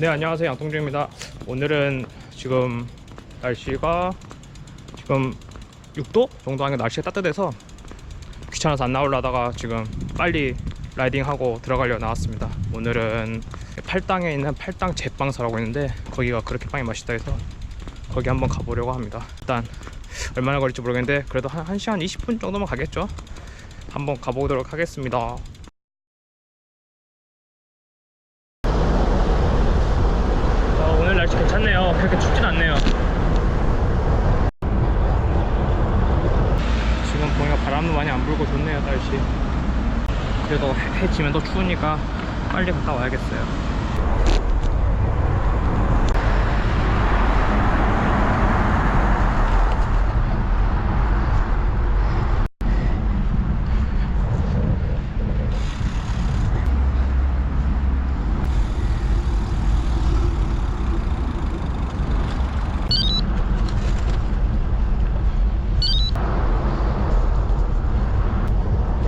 네 안녕하세요. 양동주입니다. 오늘은 지금 날씨가 지금 6도 정도 하는 날씨가 따뜻해서 귀찮아서 안 나오려다가 지금 빨리 라이딩하고 들어가려 나왔습니다. 오늘은 팔당에 있는 팔당 제빵사라고 있는데 거기가 그렇게 빵이 맛있다 해서 거기 한번 가보려고 합니다. 일단 얼마나 걸릴지 모르겠는데 그래도 한 1시간 20분 정도만 가겠죠? 한번 가보도록 하겠습니다 어, 오늘 날씨 괜찮네요. 그렇게 춥진 않네요. 지금 보니까 바람도 많이 안 불고 좋네요, 날씨. 그래도 해, 해 지면 더 추우니까 빨리 갔다 와야겠어요.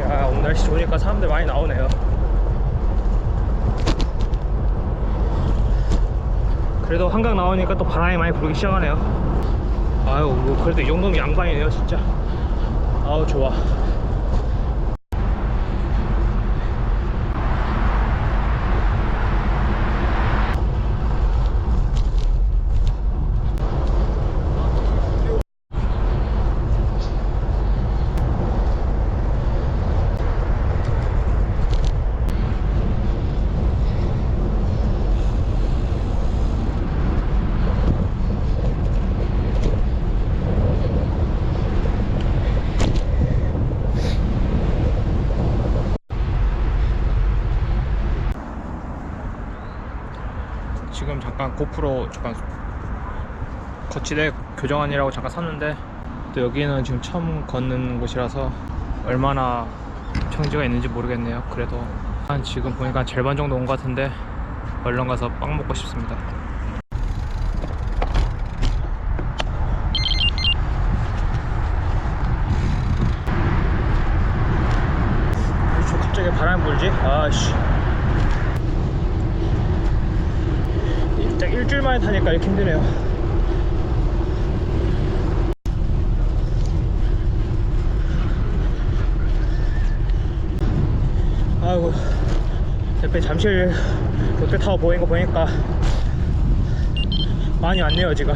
야, 오늘 날씨 좋으니까 사람들 많이 나오네요. 그래도 한강 나오니까 또 바람이 많이 불기 시작하네요. 아유, 뭐 그래도 이 정도면 양반이네요, 진짜. 아우, 좋아. 지금 잠깐 고프로 잠깐 거치대 교정하느라고 잠깐 샀는데 또 여기는 지금 처음 걷는 곳이라서 얼마나 청지가 있는지 모르겠네요. 그래도 한 지금 보니까 절반 정도 온 것 같은데 얼른 가서 빵 먹고 싶습니다. 저 갑자기 바람이 불지? 아씨. 일단 일주일 만에 타니까 이렇게 힘드네요. 아이고 옆에 잠실 롯데타워 보이는 거 보니까 많이 왔네요 지금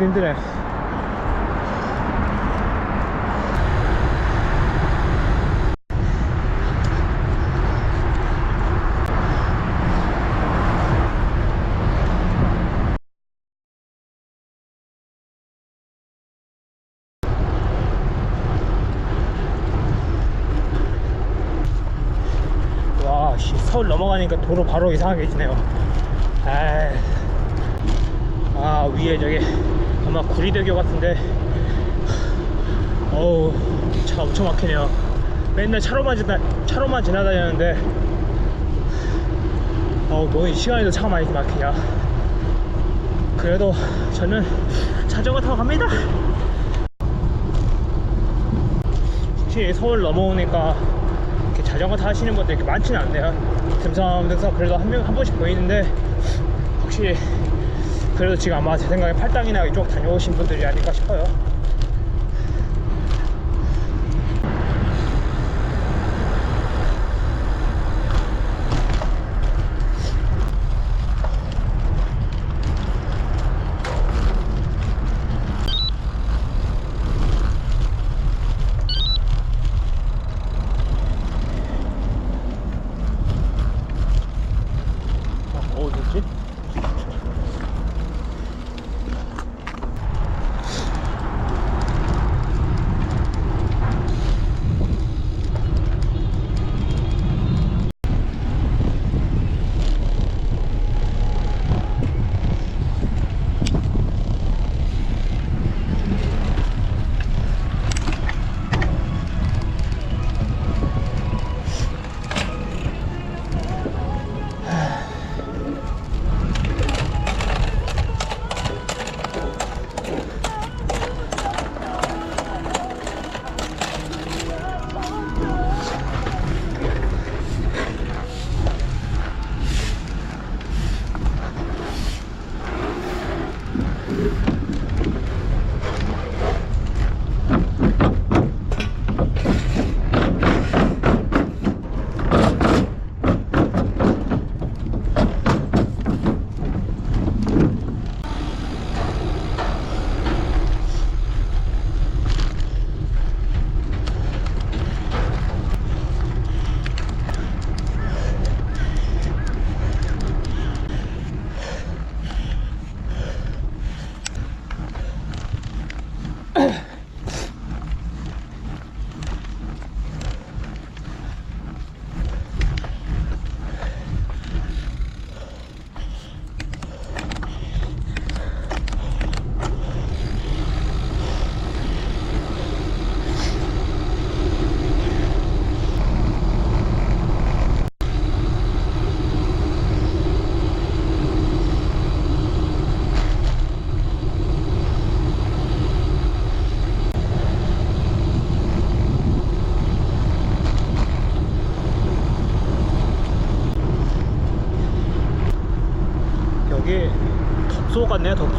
여기도 힘드네 서울 넘어가니까 도로 바로 이상하게 지네요. 아, 아 위에 저기 아마 구리대교 같은데, 어우, 차 엄청 막히네요. 맨날 차로만 지나 차로만 지나다니는데, 어우, 뭐 시간에도 차가 많이 막히냐. 그래도 저는 자전거 타고 갑니다. 혹시 서울 넘어오니까 이렇게 자전거 타시는 분들 이렇게 많지는 않네요. 듬성듬성 그래도 한 명 한 번씩 보이는데 혹시 그래도 지금 아마 제 생각에 팔당이나 이쪽 다녀오신 분들이 아닐까 싶어요.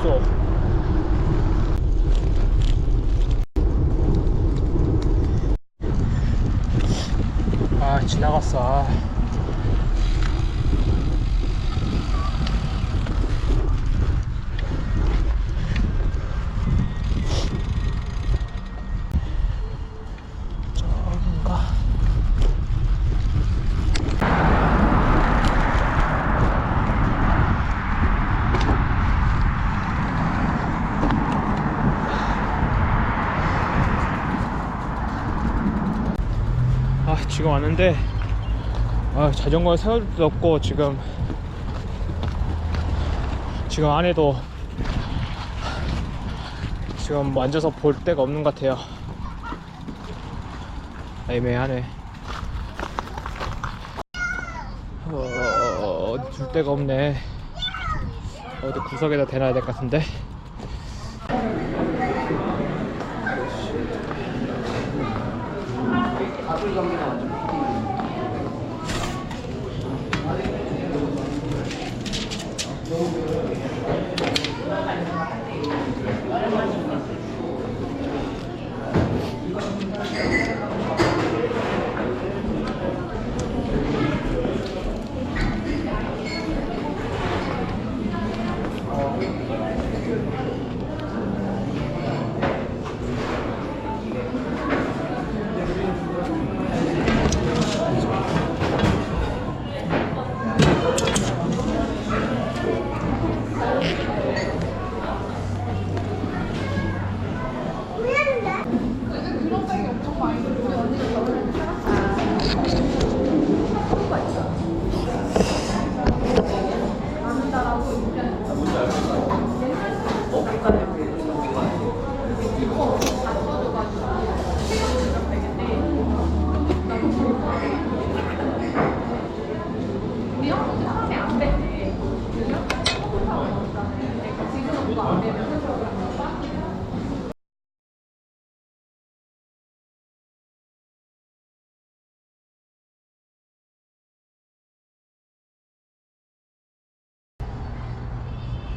덕소 아 지나갔어 아. 지금 왔는데 아 자전거 세울 데도 없고 지금 지금 안에도 지금 뭐 앉아서 볼 데가 없는 것 같아요. 애매하네. 어, 둘 데가 없네. 어디 구석에다 대놔야 될 것 같은데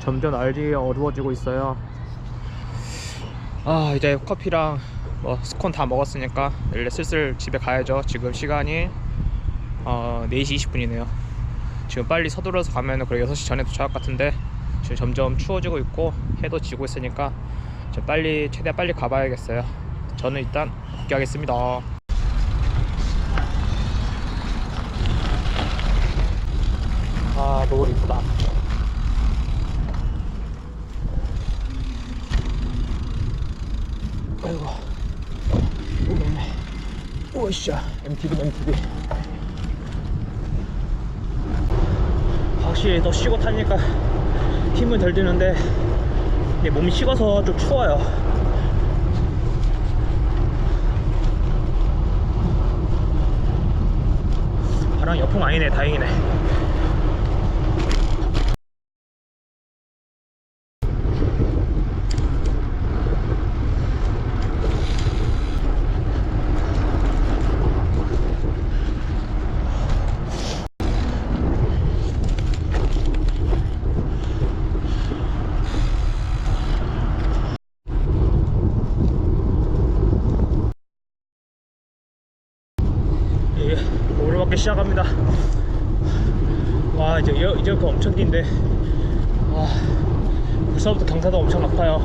점점 날이 어두워지고 있어요. 아 이제 커피랑 뭐 스콘 다 먹었으니까 이제 슬슬 집에 가야죠. 지금 시간이 어, 4시 20분이네요. 지금 빨리 서둘러서 가면은 그래 6시 전에 도착할 것 같은데 지금 점점 추워지고 있고 해도 지고 있으니까 좀 빨리 최대한 빨리 가봐야겠어요. 저는 일단 복귀하겠습니다. 아 노을 이쁘다. 아이고 오겠네 오이샤 MTV MTV 확실히 더 쉬고 타니까 힘은 덜 드는데 몸이 식어서 좀 추워요. 바람 역풍 아니네 다행이네 오르막길 시작합니다. 와 이제 이- 이제 그 엄청 긴데 와 벌써부터 경사도 엄청 높아요.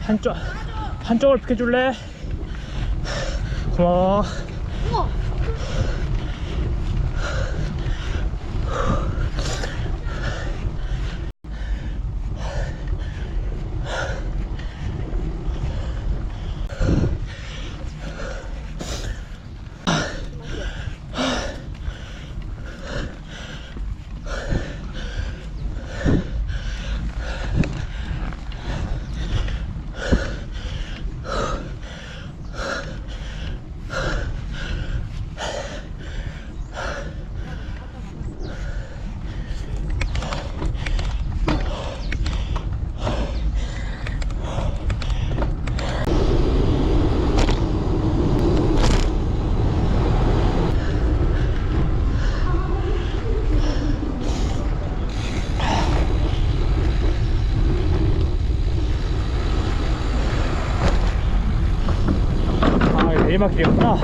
한쪽 한쪽을 비켜줄래? 고마워. 막길이었구나.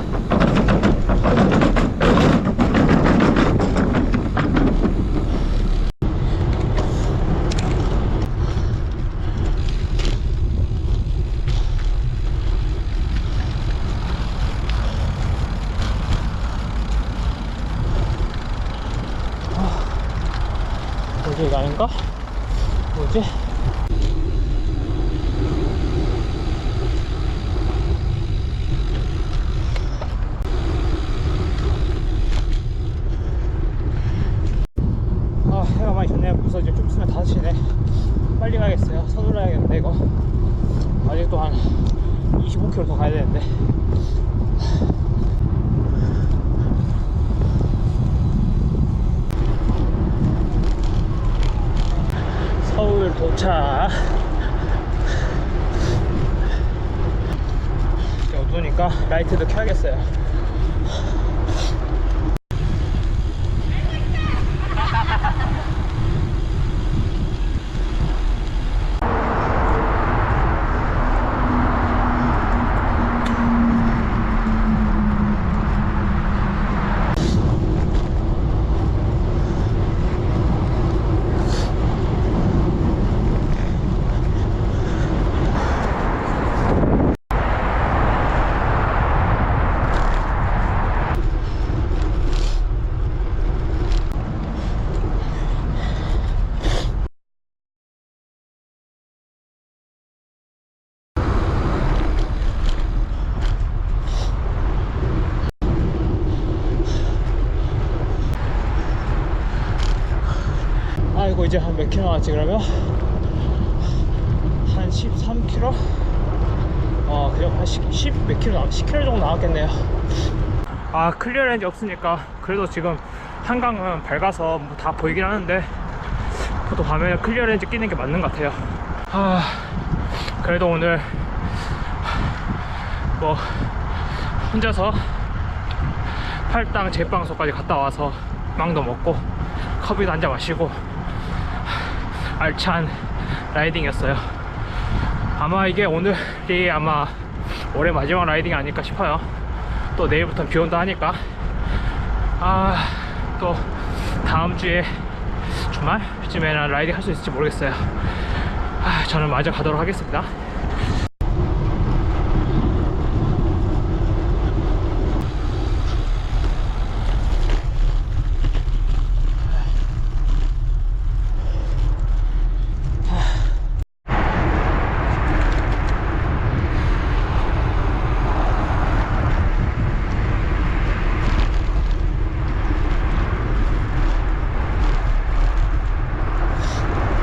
어디 가는가? 뭐지? 아 해가 많이 졌네요 벌써 이제 좀 있으면 5시네 빨리 가야겠어요 서둘러야겠는데 이거 아직도 한 25km 더 가야 되는데 이제 어두우니까 라이트도 켜야겠어요 아 이제 한 몇 킬로 남았지 그러면? 한 13킬로? 어 그냥 한 10, 10몇 킬로 남 10킬로 정도 남았겠네요 아 클리어 렌즈 없으니까 그래도 지금 한강은 밝아서 뭐 다 보이긴 하는데 그래도 밤에는 클리어 렌즈 끼는 게 맞는 것 같아요 아 그래도 오늘 뭐 혼자서 팔당 제빵소까지 갔다 와서 빵도 먹고 커피도 한 잔 마시고 알찬 라이딩이었어요. 아마 이게 오늘이 아마 올해 마지막 라이딩이 아닐까 싶어요. 또 내일부터 비 온다 하니까 아 또 다음 주에 주말쯤에나 라이딩 할 수 있을지 모르겠어요. 아, 저는 마저 가도록 하겠습니다.